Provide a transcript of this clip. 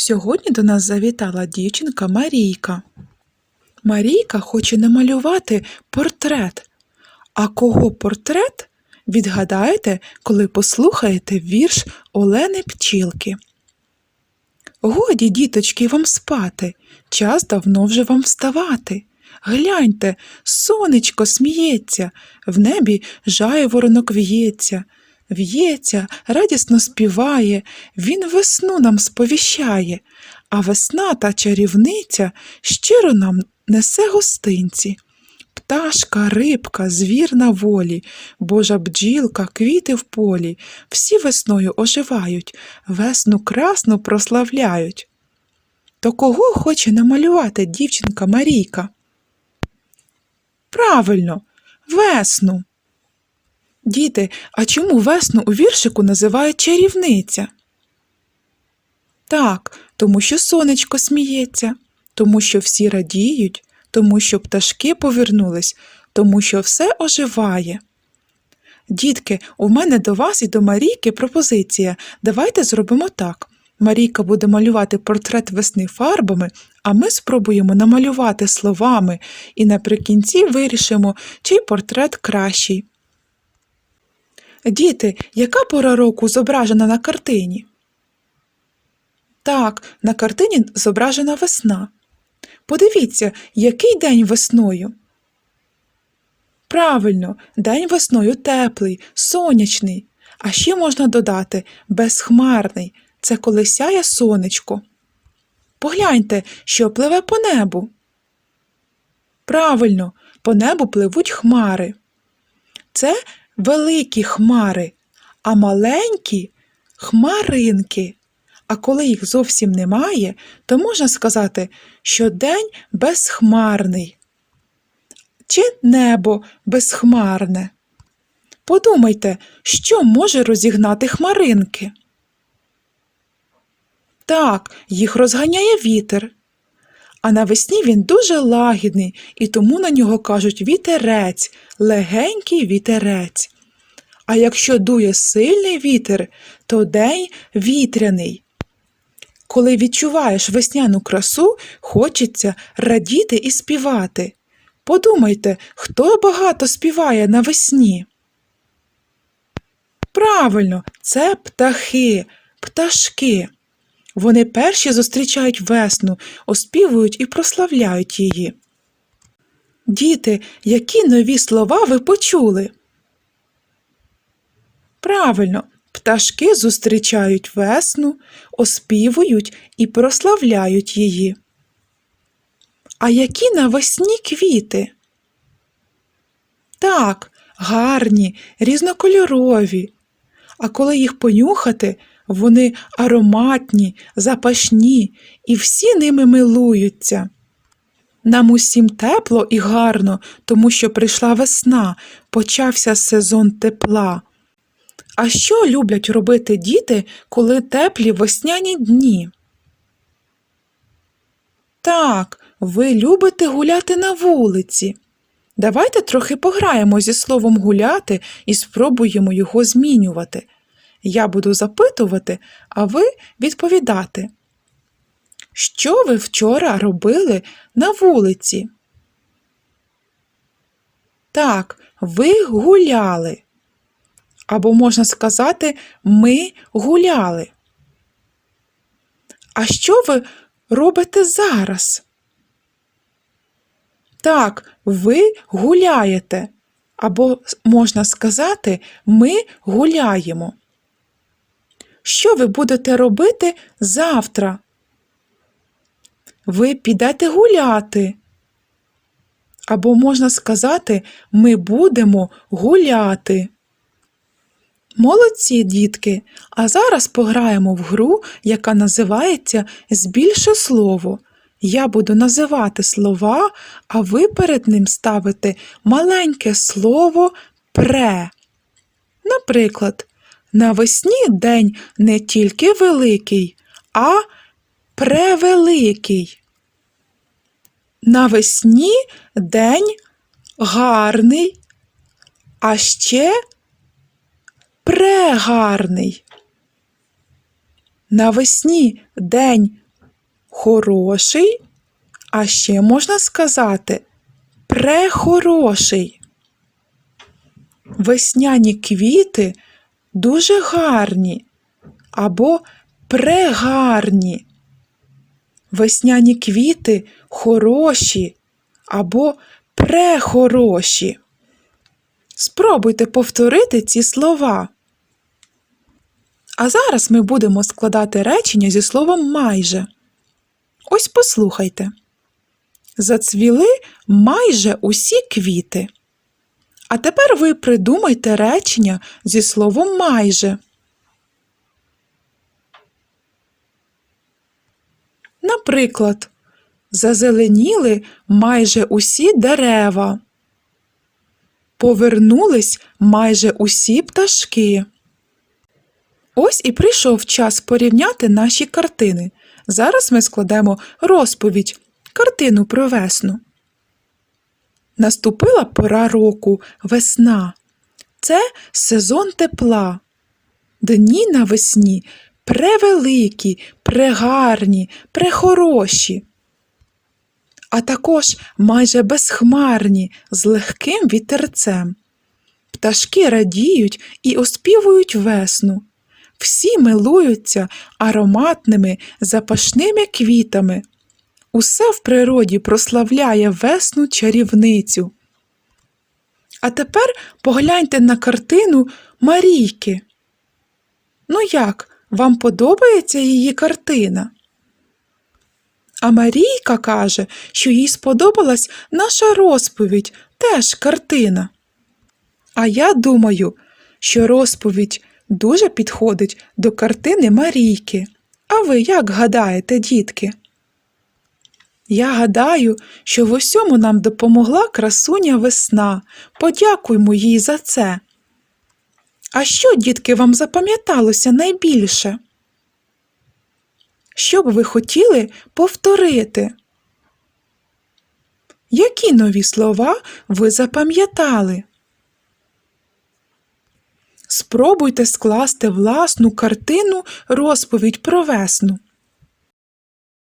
Сьогодні до нас завітала дівчинка Марійка. Марійка хоче намалювати портрет. А кого портрет? Відгадаєте, коли послухаєте вірш Олени Пчілки. Годі, діточки, вам спати, час давно вже вам вставати. Гляньте, сонечко сміється, в небі жайворонок в'ється. В'ється, радісно співає, він весну нам сповіщає, а весна та чарівниця щиро нам несе гостинці. Пташка, рибка, звір на волі, божа бджілка, квіти в полі, всі весною оживають, весну красну прославляють. То кого хоче намалювати дівчинка Марійка? Правильно, весну. Діти, а чому весну у віршику називають чарівниця? Так, тому що сонечко сміється, тому що всі радіють, тому що пташки повернулись, тому що все оживає. Дітки, у мене до вас і до Марійки пропозиція. Давайте зробимо так. Марійка буде малювати портрет весни фарбами, а ми спробуємо намалювати словами і наприкінці вирішимо, чий портрет кращий. Діти, яка пора року зображена на картині? Так, на картині зображена весна. Подивіться, який день весною. Правильно, день весною теплий, сонячний. А ще можна додати безхмарний це коли сяє сонечко. Погляньте, що пливе по небу. Правильно, по небу пливуть хмари. Це великі хмари, а маленькі хмаринки. А коли їх зовсім немає, то можна сказати, що день безхмарний. Чи небо безхмарне. Подумайте, що може розігнати хмаринки? Так, їх розганяє вітер. А навесні він дуже лагідний, і тому на нього кажуть вітерець, легенький вітерець. А якщо дує сильний вітер, то день вітряний. Коли відчуваєш весняну красу, хочеться радіти і співати. Подумайте, хто багато співає навесні? Правильно, це птахи, пташки. Вони перші зустрічають весну, оспівують і прославляють її. Діти, які нові слова ви почули? Правильно, пташки зустрічають весну, оспівують і прославляють її. А які навесні квіти? Так, гарні, різнокольорові. А коли їх понюхати, вони ароматні, запашні, і всі ними милуються. Нам усім тепло і гарно, тому що прийшла весна, почався сезон тепла. А що люблять робити діти, коли теплі весняні дні? Так, ви любите гуляти на вулиці. Давайте трохи пограємо зі словом гуляти і спробуємо його змінювати. Я буду запитувати, а ви відповідати. Що ви вчора робили на вулиці? Так, ви гуляли. Або можна сказати, ми гуляли. А що ви робите зараз? Так, ви гуляєте. Або можна сказати, ми гуляємо. Що ви будете робити завтра? Ви підете гуляти. Або можна сказати, ми будемо гуляти. Молодці, дітки, а зараз пограємо в гру, яка називається Збільши слово. Я буду називати слова, а ви перед ним ставите маленьке слово пре. Наприклад, навесні день не тільки великий, а превеликий. Навесні день гарний, а ще прегарний. Навесні день хороший, а ще можна сказати прехороший. Весняні квіти дуже гарні або прегарні. Весняні квіти хороші або прехороші. Спробуйте повторити ці слова. А зараз ми будемо складати речення зі словом майже. Ось послухайте. Зацвіли майже усі квіти. А тепер ви придумайте речення зі словом майже. Наприклад, зазеленіли майже усі дерева. Повернулись майже усі пташки. Ось і прийшов час порівняти наші картини. Зараз ми складемо розповідь, картину про весну. Наступила пора року, весна. Це сезон тепла. Дні навесні превеликі, прегарні, прехороші, а також майже безхмарні з легким вітерцем. Пташки радіють і оспівують весну. Всі милуються ароматними запашними квітами. Усе в природі прославляє весну чарівницю. А тепер погляньте на картину Марійки. Ну як, вам подобається її картина? А Марійка каже, що їй сподобалась наша розповідь, теж картина. А я думаю, що розповідь дуже підходить до картини Марійки. А ви як гадаєте, дітки? Я гадаю, що в усьому нам допомогла красуня весна. Подякуймо їй за це. А що, дітки, вам запам'яталося найбільше? Що б ви хотіли повторити? Які нові слова ви запам'ятали? Спробуйте скласти власну картину розповідь про весну.